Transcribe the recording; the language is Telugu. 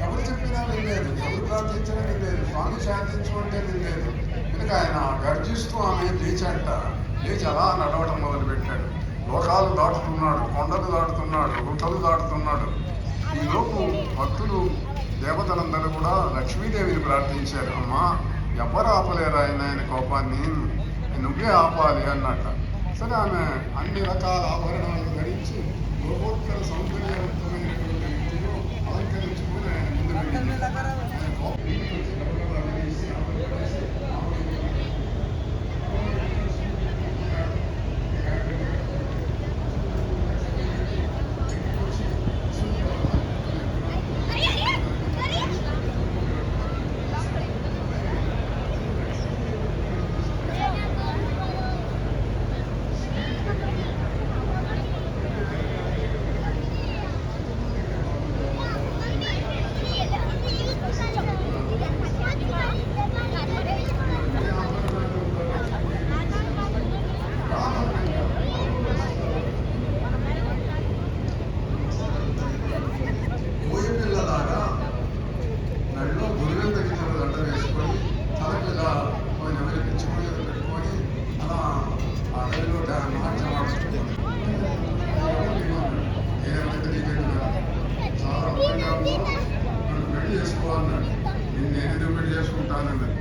ఎవరు చెప్పినా వినలేదు. ఎవరు ప్రార్థించినా వినలేదు. స్వామి శాంతించమంటే వినలేదు. కనుక ఆయన గర్జిస్తూ ఆమె లేచాట. లేచి అలా నడవడం మొదలుపెట్టాడు. లోకాలు దాటుతున్నాడు. కొండలు దాటుతున్నాడు. గుట్టలు దాటుతున్నాడు. ఈలోపు భక్తులు దేవతలందరూ కూడా లక్ష్మీదేవిని ప్రార్థించారు. అమ్మా ఎవరు ఆపలేరు ఆయన ఆయన కోపాన్ని? నువ్వే ఆపాలి అన్నట్ట. సరే ఆమె అన్ని రకాల ఆభరణాలు ధరించి పోయిన పిచ్చిపోయి పెట్టుకొని అలా ఆ అడవిలో డా- నాట్యం ఆడుతుంది ఏమంటే నీకెందుకు కదా? చాలా అందంగా ఉన్నావు. నన్ను పెళ్లి చేసుకోవాలన్నాడు నేను నేను ఎందుకు పెళ్లి చేసుకుంటానన్నాడు